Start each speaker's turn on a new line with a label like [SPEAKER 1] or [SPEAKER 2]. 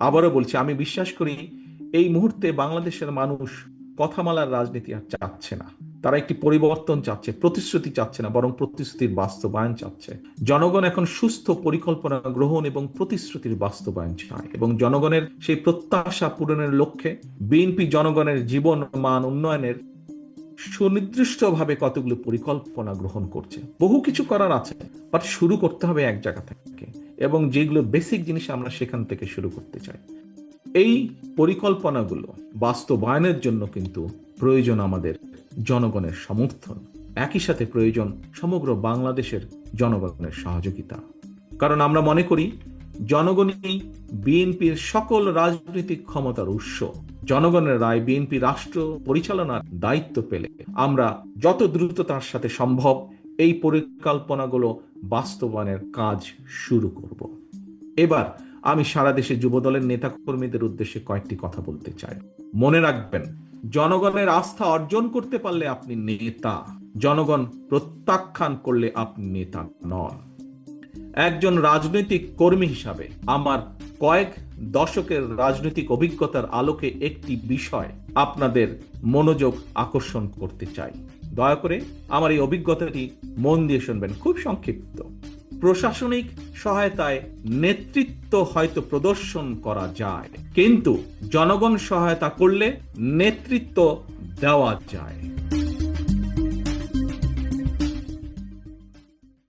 [SPEAKER 1] আবারও বলছি, আমি বিশ্বাস করি এই মুহূর্তে বাংলাদেশের মানুষ কথামালার রাজনীতি আর চাচ্ছে না। তারা একটি পরিবর্তন চাচ্ছে, প্রতিশ্রুতি চাচ্ছে না, বরং প্রতিশ্রুতির বাস্তবায়ন চাচ্ছে। জনগণ এখন সুস্থ পরিকল্পনা গ্রহণ এবং প্রতিশ্রুতির বাস্তবায়ন চায় এবং জনগণের সেই প্রত্যাশা পূরণের লক্ষ্যে বিএনপি জনগণের জীবন মান উন্নয়নের সুনির্দিষ্টভাবে কতগুলো পরিকল্পনা গ্রহণ করছে। বহু কিছু করার আছে বাট শুরু করতে হবে এক জায়গা থেকে। এবং যেগুলো বেসিক জিনিস আমরা সেখান থেকে শুরু করতে চাই। এই পরিকল্পনাগুলো বাস্তবায়নের জন্য কিন্তু প্রয়োজন আমাদের জনগণের সমর্থন। একই সাথে প্রয়োজন সমগ্র বাংলাদেশের জনগণের সহযোগিতা। কারণ আমরা মনে করি, জনগণই বিএনপির সকল রাজনৈতিক ক্ষমতার উৎস। জনগণের রায় বিএনপি রাষ্ট্র পরিচালনার দায়িত্ব পেলে আমরা যত দ্রুত তার সাথে সম্ভব এই পরিকল্পনাগুলো বাস্তবায়নের কাজ শুরু করব। এবার আমি সারা দেশে যুবদলের নেতাকর্মীদের উদ্দেশ্যে কয়েকটি কথা বলতে চাই। মনে রাখবেন, জনগণের আস্থা অর্জন করতে পারলে আপনি নেতা, জনগণ প্রত্যাখ্যান করলে আপনি নেতা নন। একজন রাজনৈতিক কর্মী হিসাবে আমার কয়েক দশকের রাজনৈতিক অভিজ্ঞতার আলোকে একটি বিষয় আপনাদের মনোযোগ আকর্ষণ করতে চাই। দয়া করে আমার এই অভিজ্ঞতাটি মন দিয়ে শুনবেন, খুব সংক্ষিপ্ত। প্রশাসনিক সহায়তায় নেতৃত্ব হয়তো প্রদর্শন করা যায়, কিন্তু জনগণ সহায়তা করলে নেতৃত্ব দেওয়া যায়।